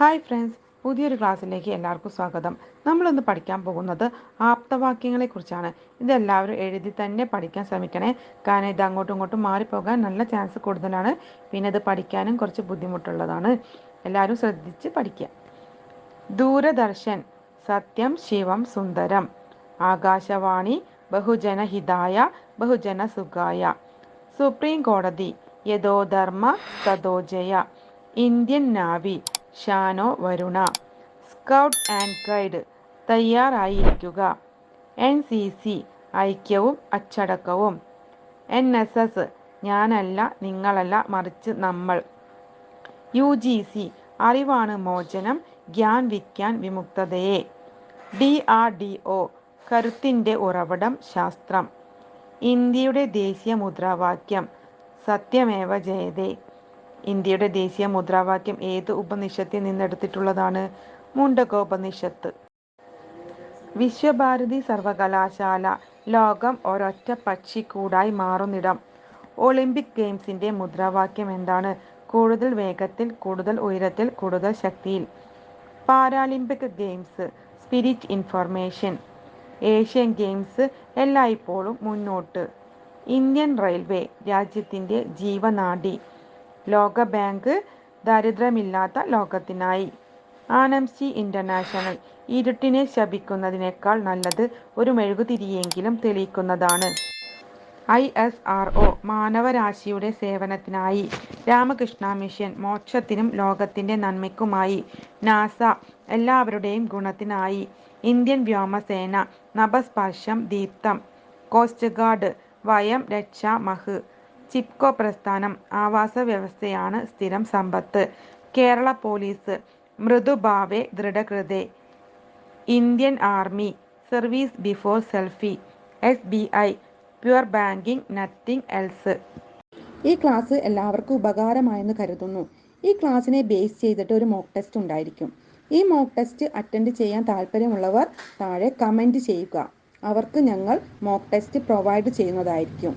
Hi friends പുതിയൊരു ക്ലാസ്സിലേക്ക് എല്ലാവർക്കും സ്വാഗതം. നമ്മളിന്ന് പഠിക്കാൻ പോകുന്നത് ആപ്തവാക്യങ്ങളെ കുറിച്ചാണ് ഇതെല്ലാവരും എഴുതി തന്നെ പഠിക്കാൻ ശ്രമിക്കണേ. കാരണം ഇത് അങ്ങോട്ടും ഇങ്ങോട്ടും മാറിപ്പോകാൻ നല്ല ചാൻസ് കൂടുതലാണ്. പിന്നെ ഇത് പഠിക്കാനും കുറച്ച് ബുദ്ധിമുട്ടുള്ളതാണ്. എല്ലാവരും ശ്രദ്ധിച്ച് പഠിക്കുക. ദൂരദർശൻ സത്യം ശിവം സുന്ദരം. ആകാശവാണി ബഹുജനഹിതായ ബഹുജന സുഖായ സുപ്രീം കോടതി യഥോധർമ്മ തഥോജയ ഇന്ത്യൻ നാവി. ഷാനോ വരുണ. സ്കൗട്ട് ആൻഡ് ഗൈഡ് തയ്യാറായിരിക്കുക. എൻ സി സി ഐക്യവും അച്ചടക്കവും. എൻ എസ് എസ് ഞാനല്ല നിങ്ങളല്ല മറിച്ച് നമ്മൾ. യു ജി സി അറിവാണ് മോചനം ഗ്യാൻ വിജ്ഞാൻ വിമുക്തതയെ. ഡി ആർ ഡി ഒ കരുത്തിന്റെ ഉറവിടം ശാസ്ത്രം. ഇന്ത്യയുടെ ദേശീയ മുദ്രാവാക്യം സത്യമേവ ജയതേ. ഇന്ത്യയുടെ ദേശീയ മുദ്രാവാക്യം ഏത് ഉപനിഷത്തിൽ നിന്നെടുത്തിട്ടുള്ളതാണ്? മുണ്ടകോപനിഷത്ത് വിശ്വഭാരതി സർവകലാശാല ലോകം ഒരൊറ്റ പക്ഷിക്കൂടായി മാറുന്നിടം. ഒളിമ്പിക് ഗെയിംസിന്റെ മുദ്രാവാക്യം എന്താണ്? കൂടുതൽ വേഗത്തിൽ കൂടുതൽ ഉയരത്തിൽ കൂടുതൽ ശക്തിയിൽ. Paralympic games spirit information. Asian games എല്ലായ്പ്പോഴും മുന്നോട്ട്. ഇന്ത്യൻ റെയിൽവേ രാജ്യത്തിന്റെ ജീവനാഡി ലോക ബാങ്ക് ദാരിദ്ര്യമില്ലാത്ത ലോകത്തിനായി. ആനംസി ഇന്റർനാഷണൽ ഇരുട്ടിനെ ശപിക്കുന്നതിനേക്കാൾ നല്ലത് ഒരു മെഴുകുതിരിയെങ്കിലും തെളിയിക്കുന്നതാണ്. ഐ എസ് ആർ ഒ മാനവരാശിയുടെ സേവനത്തിനായി. രാമകൃഷ്ണ മിഷൻ മോക്ഷത്തിനും ലോകത്തിന്റെ നന്മയ്ക്കുമായി. നാസ എല്ലാവരുടെയും ഗുണത്തിനായി. ഇന്ത്യൻ വ്യോമസേന നഭസ്പർശം ദീപ്തം. കോസ്റ്റ് ഗാർഡ് വയം രക്ഷ മഹ്. ചിപ്കോ പ്രസ്ഥാനം ആവാസ വ്യവസ്ഥയാണ് സ്ഥിരം സമ്പത്ത്. കേരള പോലീസ് മൃദുഭാവെ ദൃഢകൃതെ. Indian army service before selfie. S B I pure banking nothing else. ഈ ക്ലാസ് എല്ലാവർക്കും ഉപകാരമായെന്ന് കരുതുന്നു. ഈ ക്ലാസ്സിനെ ബേസ് ചെയ്തിട്ട് ഒരു മോക്ക് ടെസ്റ്റ് ഉണ്ടായിരിക്കും. ഈ മോക്ക് ടെസ്റ്റ് അറ്റൻഡ് ചെയ്യാൻ താല്പര്യമുള്ളവർ താഴെ കമന്റ് ചെയ്യുക. അവർക്ക് ഞങ്ങൾ മോക്ക് ടെസ്റ്റ് പ്രൊവൈഡ് ചെയ്യുന്നതായിരിക്കും.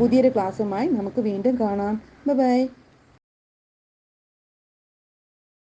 പുതിയൊരു ക്ലാസ്സുമായി നമുക്ക് വീണ്ടും കാണാം. ബൈ